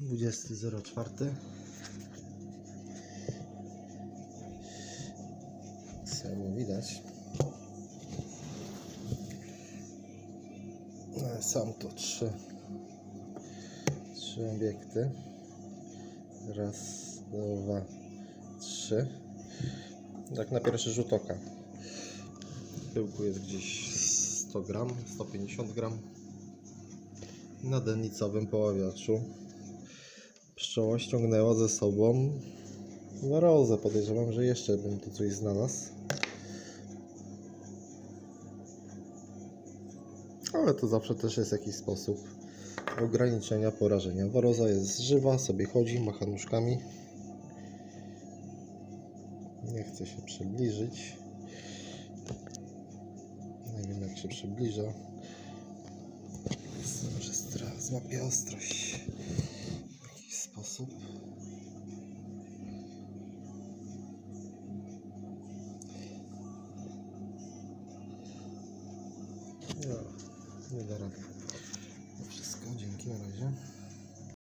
20.04 Samo widać. Ale Są to trzy, trzy obiekty. Raz, dwa, trzy. Tak na pierwszy rzut oka. Pyłku jest gdzieś 100 gram, 150 gram. Na denicowym poławiaczu pszczoła ściągnęła ze sobą warozę. Podejrzewam, że jeszcze bym tu coś znalazł. Ale to zawsze też jest jakiś sposób ograniczenia porażenia. Waroza jest żywa, sobie chodzi, macha nóżkami. Nie chce się przybliżyć. Nie wiem jak się przybliża. Może złapie ostrość Не, не.